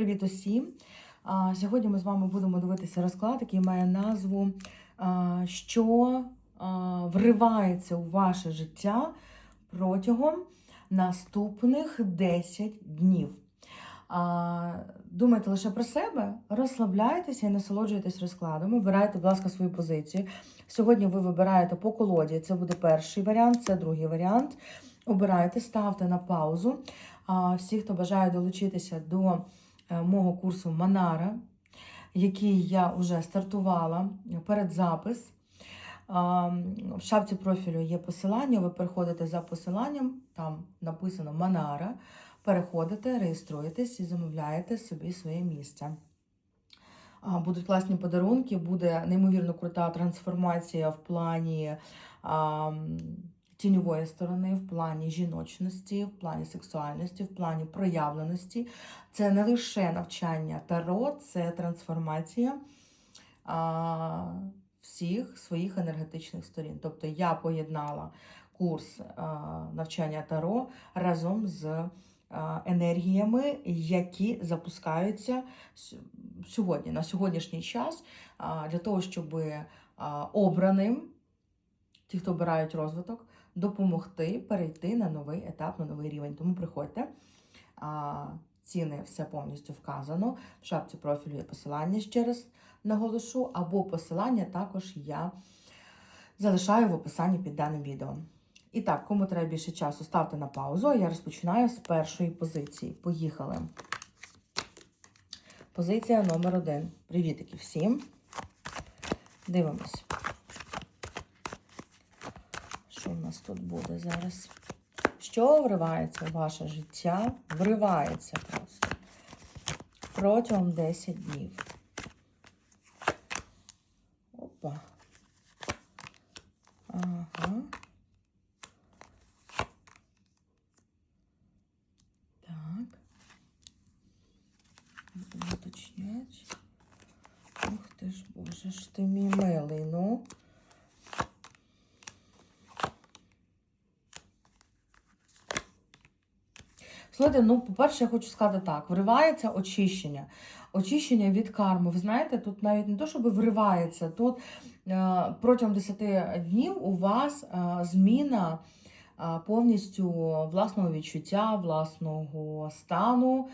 Привіт усім! Сьогодні ми з вами будемо дивитися розклад, який має назву Що вривається у ваше життя протягом наступних 10 днів. Думайте лише про себе, розслабляйтеся і насолоджуйтесь розкладом. Вибирайте, будь ласка, свою позицію. Сьогодні ви вибираєте по колоді. Це буде перший варіант, це другий варіант. Обирайте, ставте на паузу. Всі, хто бажає долучитися до мого курсу Манара, який я вже стартувала перед запис. В шапці профілю є посилання, ви переходите за посиланням, там написано Манара. Переходите, реєструєтесь і замовляєте собі своє місце. Будуть класні подарунки, буде неймовірно крута трансформація в плані тіньової сторони, в плані жіночності, в плані сексуальності, в плані проявленості. Це не лише навчання таро, це трансформація а, всіх своїх енергетичних сторін. Тобто я поєднала курс а, навчання таро разом з а, енергіями, які запускаються сьогодні, на сьогоднішній час, для того, щоб обраним, ті, хто обирають розвиток, допомогти перейти на новий етап, на новий рівень. Тому приходьте. Ціни все повністю вказано. В шапці профілю є посилання ще раз наголошу, або посилання також я залишаю в описанні під даним відео. І так, кому треба більше часу, ставте на паузу. Я розпочинаю з першої позиції. Поїхали. Позиція номер один. Привітики всім. Дивимось. Що в нас тут буде зараз? Що вривається в ваше життя? Вривається просто протягом 10 днів. Опа. Ага. Так. Уточнять. Ух ти ж, боже ж ти мій милий, ну. Слухайте, ну, по-перше, я хочу сказати так: вривається очищення. Очищення від карми. Ви знаєте, тут навіть не то, щоб вривається, тут е, протягом 10 днів у вас е, зміна е, повністю власного відчуття, власного стану,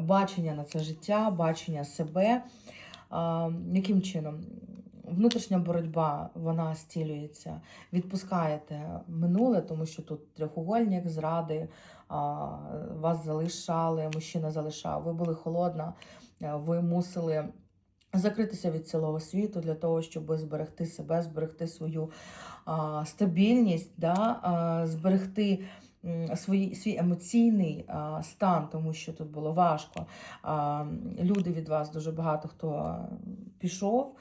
бачення на це життя, бачення себе. Яким чином? Внутрішня боротьба вона стілюється. Відпускаєте минуле, тому що тут трьохугольник, зради, вас залишали, мужчина залишав, ви були холодна, е, ви мусили закритися від цілого світу для того, щоб зберегти себе, зберегти свою а, стабільність, да, а, зберегти свій, свій емоційний а, стан, тому що тут було важко. А, люди від вас дуже багато хто пішов,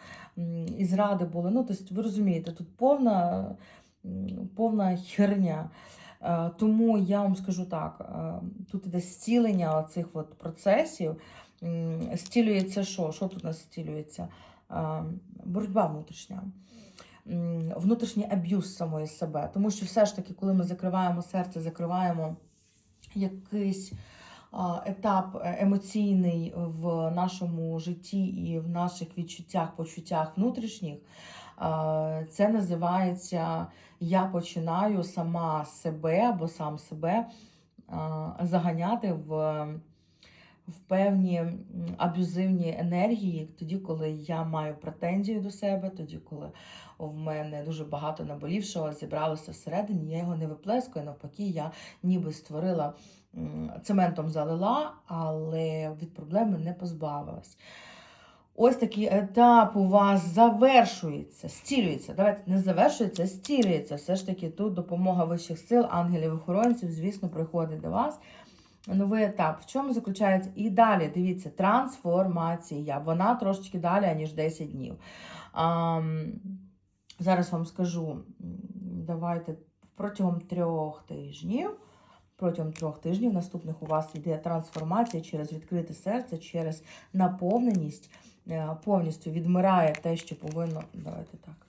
і зради були. Ну, тобто, ви розумієте, тут повна, повна херня. Е, Тому я вам скажу так: е, тут іде зцілення цих от процесів. М, Зцілюється що? Що тут у нас зцілюється? Е, Боротьба внутрішня. Внутрішній аб'юз самої себе. Тому що все ж таки, коли ми закриваємо серце, закриваємо якийсь етап е, емоційний в нашому житті і в наших відчуттях, почуттях внутрішніх, це називається я починаю сама себе або сам себе заганяти в, в певні аб'юзивні енергії, тоді, коли я маю претензію до себе, тоді, коли в мене дуже багато наболівшого зібралося всередині, я його не виплескую, навпаки, я ніби створила цементом залила, але від проблеми не позбавилась. Ось такий етап у вас завершується, стілюється. Давайте не завершується, стілюється. Все ж таки тут допомога вищих сил, ангелів, охоронців, звісно, приходить до вас. Новий етап. В чому заключається? І далі, дивіться, трансформація. Вона трошечки далі, ніж 10 днів. Ам, зараз вам скажу, давайте протягом трьох тижнів. Протягом трьох тижнів наступних у вас йде трансформація через відкрите серце, через наповненість, е, повністю відмирає те, що повинно. Давайте так.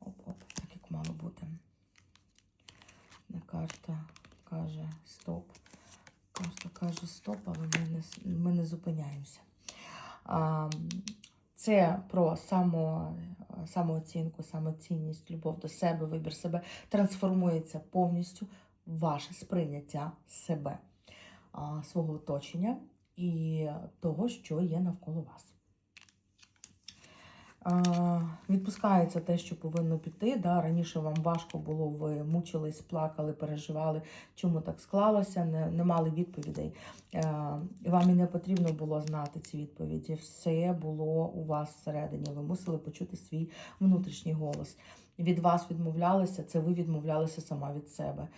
Оп-оп, так як мало бути. Одна карта каже стоп. Карта каже стоп, але ми не, ми не зупиняємося. А, Це про само, самооцінку, самоцінність, любов до себе, вибір себе трансформується повністю ваше сприйняття себе, а, свого оточення і того, що є навколо вас. Відпускається те, що повинно піти. Да? Раніше вам важко було, ви мучились, плакали, переживали, чому так склалося, не, не мали відповідей. Е, І вам і не потрібно було знати ці відповіді. Все було у вас всередині. Ви мусили почути свій внутрішній голос. Від вас відмовлялися, це ви відмовлялися сама від себе.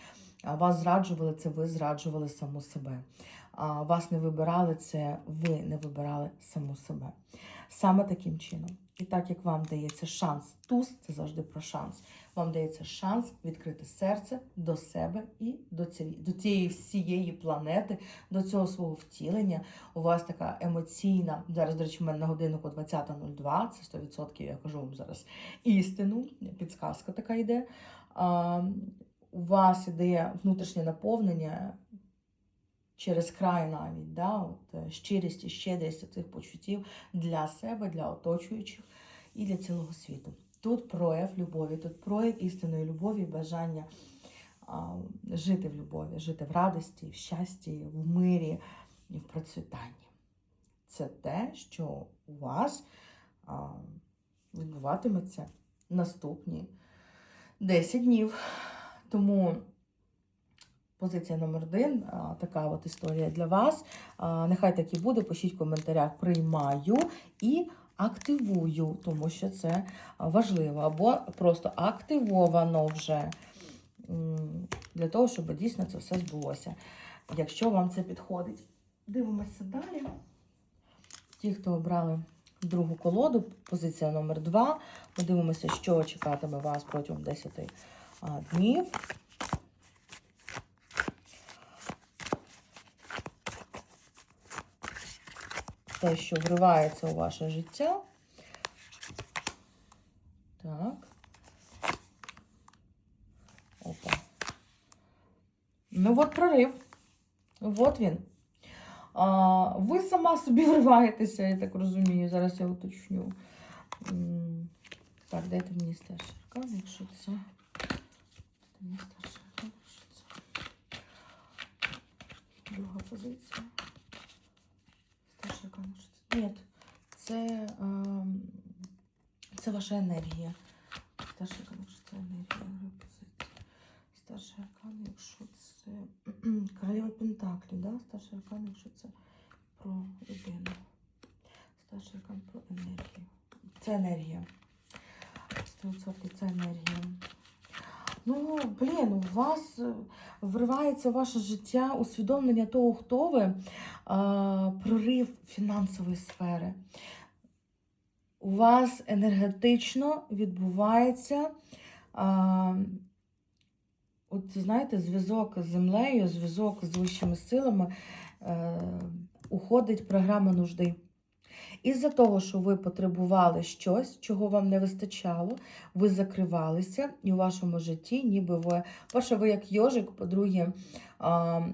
Вас зраджували, це ви зраджували саму себе. Вас не вибирали, це ви не вибирали саму себе. Саме таким чином. І так як вам дається шанс, туз це завжди про шанс. Вам дається шанс відкрити серце до себе і до цієї, до цієї всієї планети, до цього свого втілення. У вас така емоційна, зараз, до речі, в мене на годиннику 20.02, це 100%, я кажу вам зараз істину, підсказка така йде. У вас іде внутрішнє наповнення через край навіть, да, от, е, щирість і щедрість цих почуттів для себе, для оточуючих і для цілого світу. Тут прояв любові, тут прояв істинної любові, бажання а, жити в любові, жити в радості, в щасті, в мирі і в процвітанні. Це те, що у вас а, відбуватиметься наступні 10 днів. Тому позиція номер один, така от історія для вас. Нехай так і буде. Пишіть в коментарях приймаю і активую, тому що це важливо. Або просто активовано вже для того, щоб дійсно це все збулося. Якщо вам це підходить. Дивимося далі. Ті, хто обрали другу колоду, позиція номер 2. Подивимося, що чекатиме вас протягом 10 а, днів. Те, що вривається у ваше життя. Так. Опа. Ну, от прорив. От він. А, ви сама собі вриваєтеся, я так розумію. Зараз я уточню. Так, дайте мені старший аркан, якщо це. Мені старший аркан. Друга позиція. Аркан, якщо. Ні, це, ем, це ваша енергія. Якщо це енергія, друга позиція. Старший аркан, якщо це королева Пентаклі, да? Старший аркан, якщо це про людину. Старший аркан про енергію. Це енергія. 100% це енергія. Ну, блін, у вас е, вривається ваше життя усвідомлення того, хто ви, а, прорив фінансової сфери. У вас енергетично відбувається. А, От знаєте, зв'язок з землею, зв'язок з вищими силами е, уходить програма нужди. Із-за того, що ви потребували щось, чого вам не вистачало, ви закривалися, і у вашому житті, ніби ви, перше, ви як йожик, по-друге,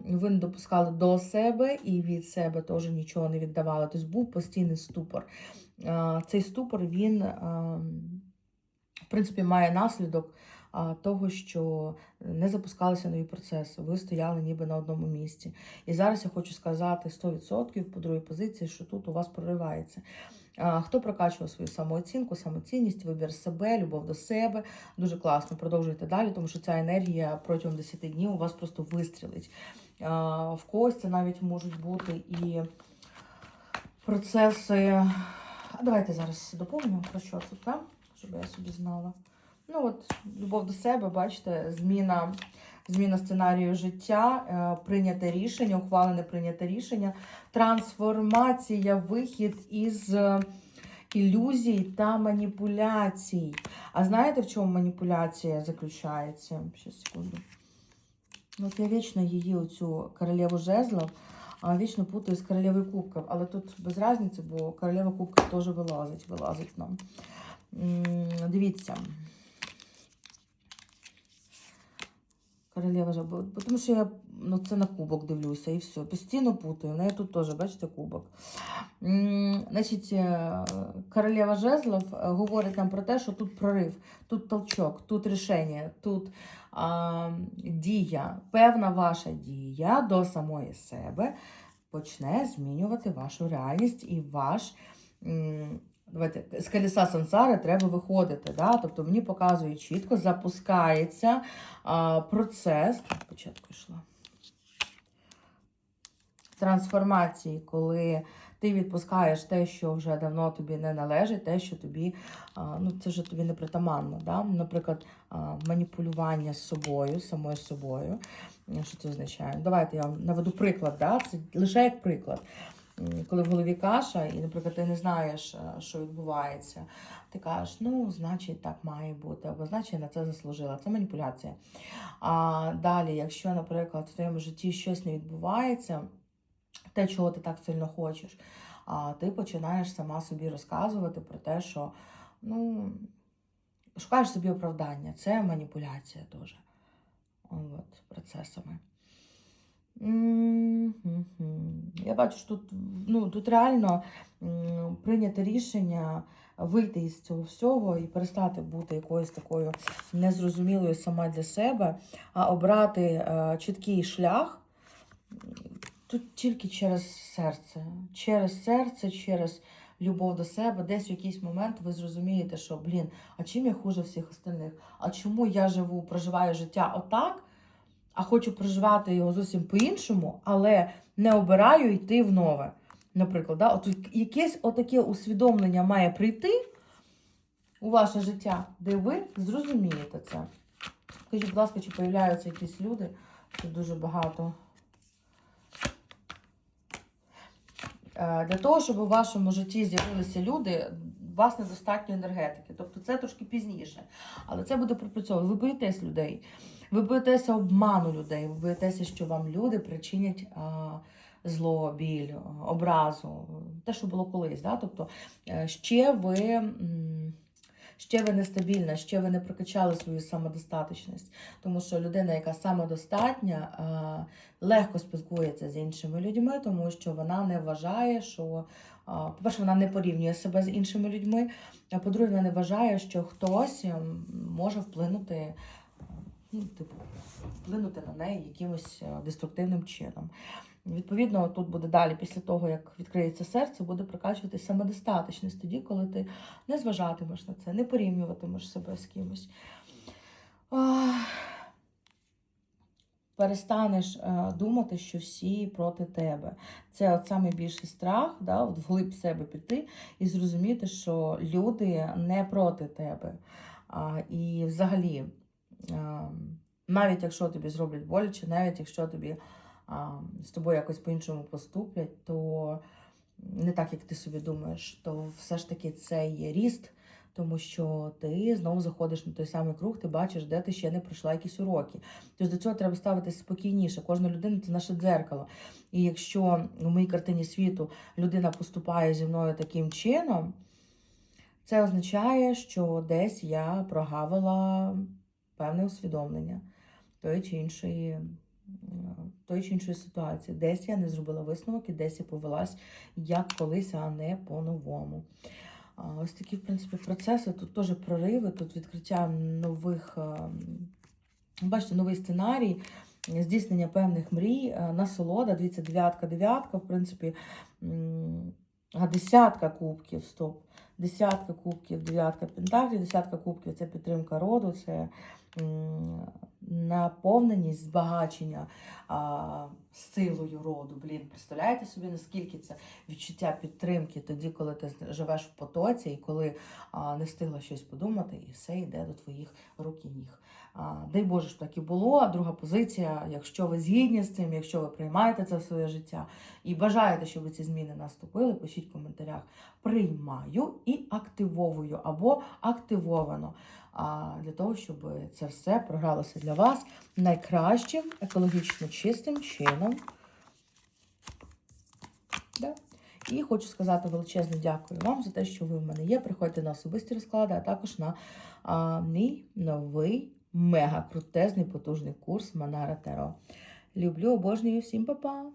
ви не допускали до себе і від себе теж нічого не віддавали. Тобто був постійний ступор. Цей ступор, він, в принципі, має наслідок того, що не запускалися нові процеси, ви стояли ніби на одному місці. І зараз я хочу сказати 100% по другій позиції, що тут у вас проривається. Хто прокачував свою самооцінку, самоцінність, вибір себе, любов до себе. Дуже класно. Продовжуйте далі, тому що ця енергія протягом 10 днів у вас просто вистрілить. В когось це навіть можуть бути і процеси. А давайте зараз доповню про що це, щоб я собі знала. Ну от, любов до себе, бачите, зміна, зміна сценарію життя, е, прийняте рішення, ухвалене прийняте рішення, трансформація, вихід із е, ілюзій та маніпуляцій. А знаєте, в чому маніпуляція заключається? Ще секунду. От я вічно її, оцю королеву жезлов, вічно путаю з королевою кубків. Але тут без різниці, бо королева кубків теж вилазить, вилазить нам. Дивіться. Королева жаб, бо- тому що я ну, це на кубок дивлюся і все. Постійно путаю. Я тут теж, бачите, кубок. Значить, е, королева жезлов е, говорить нам про те, що тут прорив, тут толчок, тут рішення, тут а, дія, певна ваша дія до самої себе почне змінювати вашу реальність і ваш. З колеса сансари треба виходити. Да? Тобто мені показує чітко, запускається а, процес. Спочатку йшла. Трансформації, коли ти відпускаєш те, що вже давно тобі не належить, те, що тобі, ну це вже тобі не притаманно. Да? Наприклад, маніпулювання з собою, самою собою. Що це означає? Давайте я вам наведу приклад. Да? Це лише як приклад. Коли в голові каша, і, наприклад, ти не знаєш, е, що відбувається, ти кажеш, ну, значить, так має бути, або значить, я на це заслужила. Це маніпуляція. А далі, якщо, наприклад, в твоєму житті щось не відбувається, те, чого ти так сильно хочеш, а ти починаєш сама собі розказувати про те, що ну, шукаєш собі оправдання. Це маніпуляція теж. От, процесами. Я бачу, що тут, ну, тут реально прийняти рішення вийти із цього всього і перестати бути якоюсь такою незрозумілою сама для себе, а обрати е, чіткий шлях тут тільки через серце. Через серце, через любов до себе. Десь в якийсь момент ви зрозумієте, що, блін, а чим я хуже всіх остальних? А чому я живу, проживаю життя отак? А хочу проживати його зовсім по-іншому, але не обираю йти в нове. Наприклад, да? От якесь отаке усвідомлення має прийти у ваше життя, де ви зрозумієте це. Скажіть, будь ласка, чи появляються якісь люди? Тут дуже багато. Е, Для того, щоб у вашому житті з'явилися люди, у вас недостатньо енергетики. Тобто це трошки пізніше. Але це буде пропрацьовувати. Ви боїтесь людей. Ви боїтеся обману людей, ви боїтеся, що вам люди причинять а, зло, біль, образу, те, що було колись. Да? Тобто е, ще ви, ще ви нестабільна, ще ви не прокачали свою самодостаточність. Тому що людина, яка самодостатня, легко спілкується з іншими людьми, тому що вона не вважає, що. По-перше, вона не порівнює себе з іншими людьми, а по-друге, вона не вважає, що хтось може вплинути ну, типу, вплинути на неї якимось е, деструктивним чином. Відповідно, тут буде далі, після того, як відкриється серце, буде прокачуватися самодостаточність тоді, коли ти не зважатимеш на це, не порівнюватимеш себе з кимось. Перестанеш е, думати, що всі проти тебе. Це от найбільший страх, да, от вглиб себе піти і зрозуміти, що люди не проти тебе. А, і взагалі, навіть якщо тобі зроблять боляче, навіть якщо тобі з тобою якось по-іншому поступлять, то не так, як ти собі думаєш, то все ж таки це є ріст, тому що ти знову заходиш на той самий круг, ти бачиш, де ти ще не пройшла якісь уроки. Тобто до цього треба ставитися спокійніше. Кожна людина це наше дзеркало. І якщо в моїй картині світу людина поступає зі мною таким чином, це означає, що десь я прогавила певне усвідомлення тої чи іншої, е, тої чи іншої ситуації. Десь я не зробила висновок і десь я повелась як колись, а не по-новому. Ось такі, в принципі, процеси. Тут теж прориви, тут відкриття нових, е, бачите, новий сценарій, здійснення певних мрій, е, насолода. Дивіться, дев'ятка, дев'ятка, в принципі, а десятка кубків, стоп. Десятка кубків, дев'ятка пентаклів, десятка кубків це підтримка роду, це наповненість, збагачення а, силою роду. Блін, представляєте собі, наскільки це відчуття підтримки тоді, коли ти живеш в потоці і коли а, не встигла щось подумати, і все йде до твоїх рук і ніг. А, дай Боже, ж так і було. Друга позиція, якщо ви згідні з цим, якщо ви приймаєте це в своє життя і бажаєте, щоб ці зміни наступили, пишіть в коментарях. Приймаю і активовую або активовано. Для того, щоб це все програлося для вас найкращим, екологічно чистим чином. І хочу сказати величезне дякую вам за те, що ви в мене є. Приходьте на особисті розклади, а також на а, мій новий мега крутезний, потужний курс Манара Таро. Люблю, обожнюю всім па-па!